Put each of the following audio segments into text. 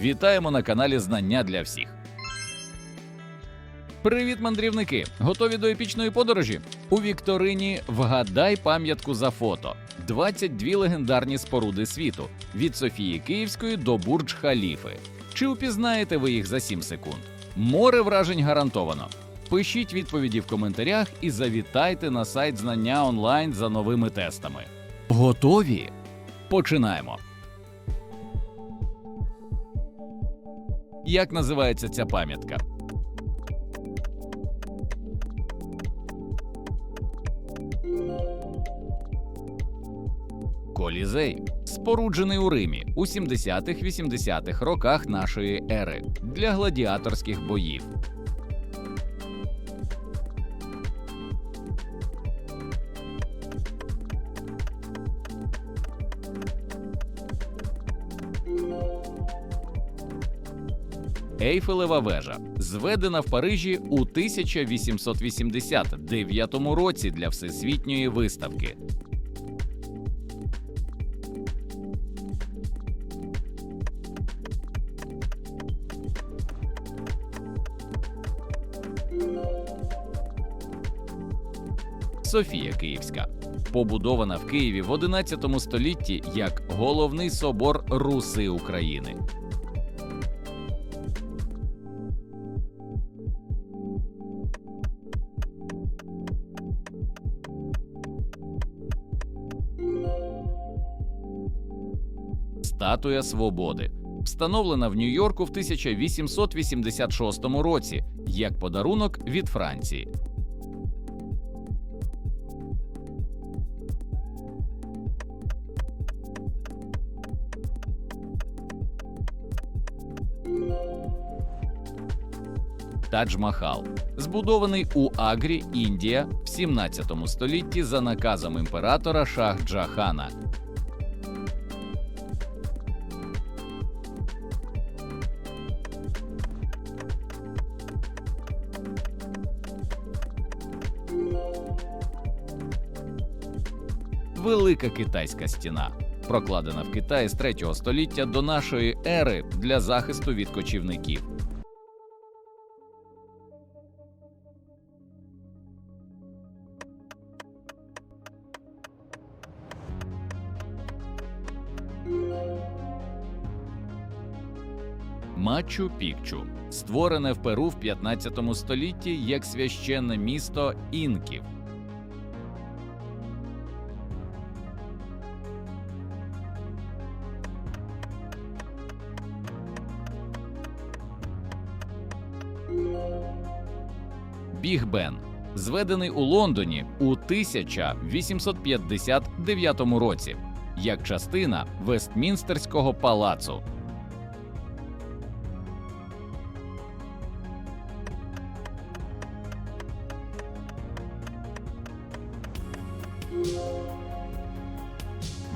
Вітаємо на каналі Знання для всіх. Привіт, мандрівники! Готові до епічної подорожі? У вікторині Вгадай пам'ятку за фото. 22 легендарні споруди світу від Софії Київської до Бурдж Халіфи. Чи упізнаєте ви їх за 7 секунд? Море вражень гарантовано. Пишіть відповіді в коментарях і завітайте на сайт знання онлайн за новими тестами. Готові? Починаємо. Як називається ця пам'ятка? Колізей споруджений у Римі у 70-80-х роках нашої ери для гладіаторських боїв. Ейфелева вежа зведена в Парижі у 1889 році для всесвітньої виставки. Софія Київська побудована в Києві в 11 столітті як головний собор Руси України. Статуя Свободи встановлена в Нью-Йорку в 1886 році як подарунок від Франції. Тадж-Махал збудований у Агрі, Індія в 17 столітті за наказом імператора Шах Джахана. Велика китайська стіна, прокладена в Китаї з 3 століття до нашої ери для захисту від кочівників. Мачу Пікчу створене в Перу в 15 столітті як священне місто інків. Біг Бен зведений у Лондоні у 1859 році як частина Вестмінстерського палацу.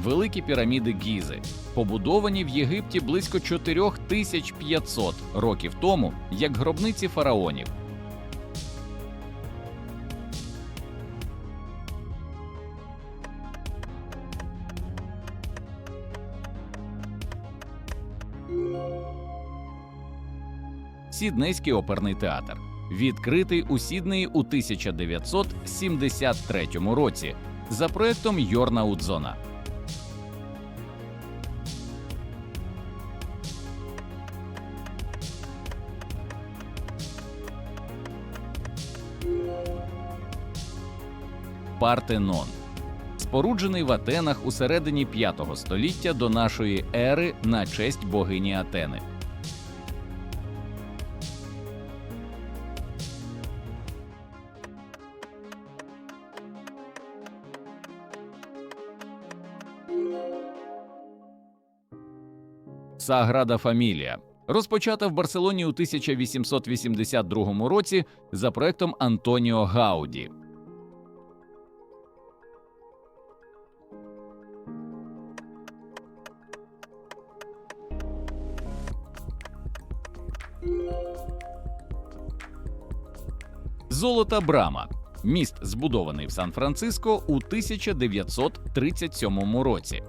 Великі піраміди Гізи, побудовані в Єгипті близько 4500 років тому, як гробниці фараонів. Сіднейський оперний театр, відкритий у Сіднеї у 1973 році за проектом Йорна Удзона. Партенон споруджений в Атенах у середині 5 століття до нашої ери на честь богині Атени. Саграда Фамілія розпочата в Барселоні у 1882 році за проектом Антоніо Гауді. Золота Брама. Міст збудований в Сан-Франциско у 1937 році.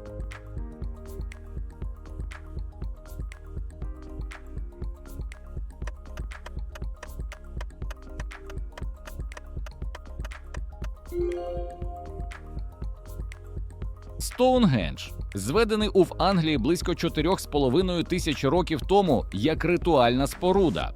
Стоунгендж зведений у в Англії близько 4,5 тисяч років тому як ритуальна споруда.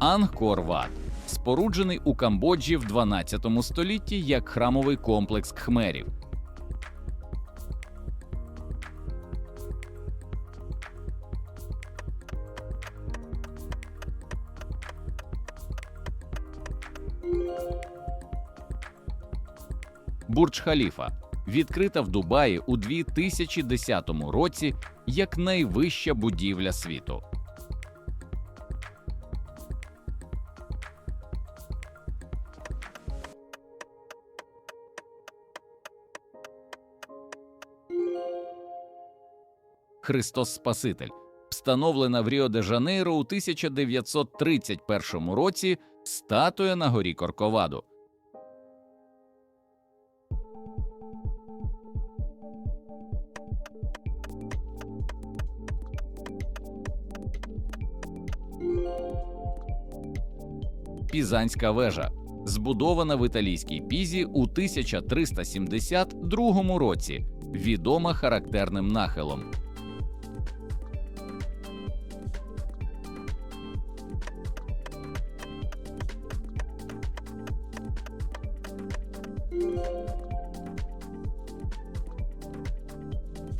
Ангкор-Ват споруджений у Камбоджі в 12 столітті як храмовий комплекс кхмерів. Бурдж Халіфа відкрита в Дубаї у 2010 році як найвища будівля світу. Христос Спаситель, встановлена в Ріо де Жанейро у 1931 році статуя на горі Корковаду. Пізанська вежа, збудована в італійській пізі у 1372 році, відома характерним нахилом.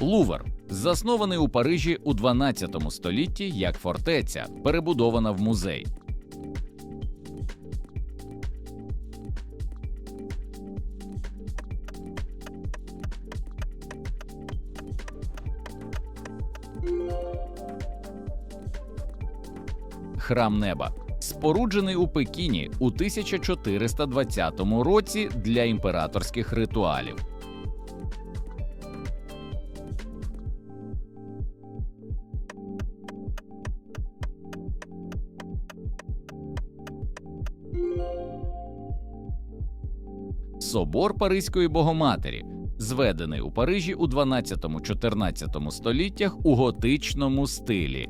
Лувр заснований у Парижі у 12 столітті як фортеця, перебудована в музей. Храм неба споруджений у Пекіні у 1420 році для імператорських ритуалів. Собор Паризької Богоматері, зведений у Парижі у 12-14 століттях у готичному стилі.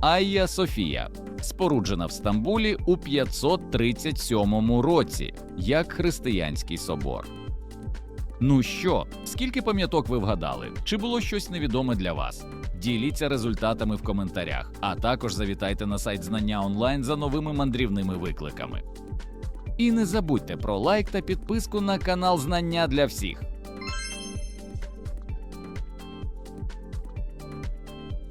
Айя Софія, споруджена в Стамбулі у 537 році як християнський собор. Ну що, скільки пам'яток ви вгадали? Чи було щось невідоме для вас? Діліться результатами в коментарях, а також завітайте на сайт знання онлайн за новими мандрівними викликами. І не забудьте про лайк та підписку на канал Знання для всіх.